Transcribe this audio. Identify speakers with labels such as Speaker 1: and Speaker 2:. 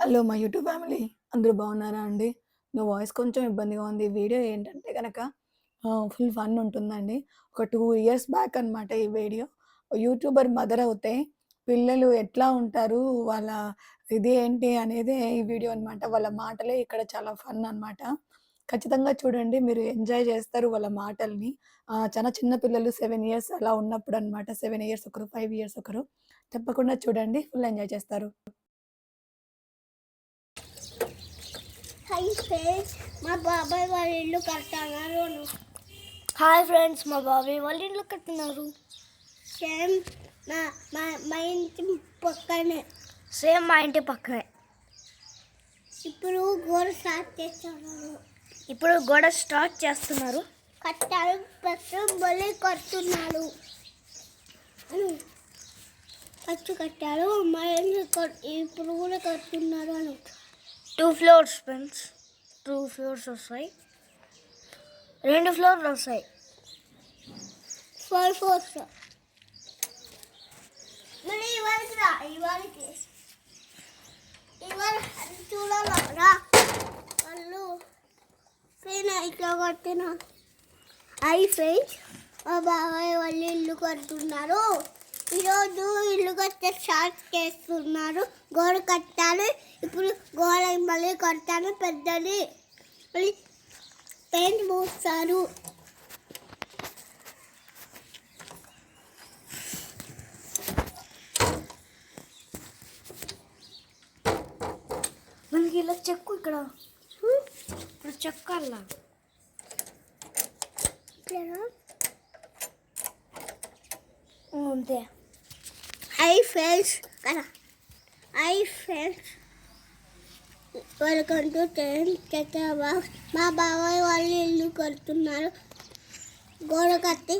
Speaker 1: Hello మా YouTube family అందరూ బాగున్నారా అండి? నా వాయిస్ కొంచెం ఇబ్బందిగా ఉంది. వీడియో ఏంటంటే కనుక ఫుల్ ఫన్ ఉంటుందండి. ఒక టూ ఇయర్స్ బ్యాక్ అనమాట ఈ వీడియో. యూట్యూబర్ మదర్ అవుతే పిల్లలు ఎట్లా ఉంటారు? వాళ్ళ ఇది ఏంటి అనేది ఈ వీడియో అనమాట. వాళ్ళ మాటలే ఇక్కడ చాలా ఫన్ అనమాట. ఖచ్చితంగా చూడండి. మీరు ఎంజాయ్ చేస్తారు వాళ్ళ మాటల్ని. చాలా చిన్న పిల్లలు సెవెన్ ఇయర్స్ అలా ఉన్నప్పుడు అనమాట సెవెన్ ఇయర్స్ ఒకరు, ఫైవ్ ఇయర్స్ ఒకరు. తప్పకుండా చూడండి. ఫుల్ ఎంజాయ్ చేస్తారు.
Speaker 2: హాయ్ ఫ్రెండ్స్ మా బాబాయ్ వాళ్ళ ఇల్లు కడుతున్నారు
Speaker 3: హాయ్ ఫ్రెండ్స్ మా బాబాయ్ వాళ్ళ ఇంట్లో కట్టినారు
Speaker 2: సేమ్ మా మా మా ఇంటి పక్కనే.
Speaker 3: సేమ్ మా ఇంటి పక్కనే.
Speaker 2: ఇప్పుడు గోడ స్టార్ట్ చేస్తున్నారు.
Speaker 3: ఇప్పుడు గోడ స్టార్ట్ చేస్తున్నారు.
Speaker 2: కట్టారు ఫస్ట్ బలి కడుతున్నారు. ఫస్ట్ కట్టారు మా ఇల్లు ఇప్పుడు కూడా కడుతున్నారు అని.
Speaker 3: Two floors friends two floors వస్తాయి రెండు ఫ్లోర్లు వస్తాయి
Speaker 2: ఫోర్ ఫ్లోర్స్ మళ్ళీ ఇవాళకి రా ఇవాళకి ఇవాళ చూడాలా రా వాళ్ళు ఫ్రెండ్ ఇట్లా కట్టిన ఐ ఫ్రెండ్స్ మా బాబాయ్ వాళ్ళు ఇల్లు కడుతున్నారు ఈరోజు ఇల్లు కట్టే స్టార్ట్ చేస్తున్నారు. గోడ కట్టాలి. ఇప్పుడు గోడ మళ్ళీ కట్టాలి పెద్దది పెయింట్ పూస్తారు.
Speaker 3: మనకి ఇలా చెక్కు ఇక్కడ. ఇప్పుడు చెక్కాలా అంతే.
Speaker 2: I fells I fells welcome to ten box మా బాబాయ్ వాళ్ళు ఇల్లు కడుతున్నారు. గోడ కట్టి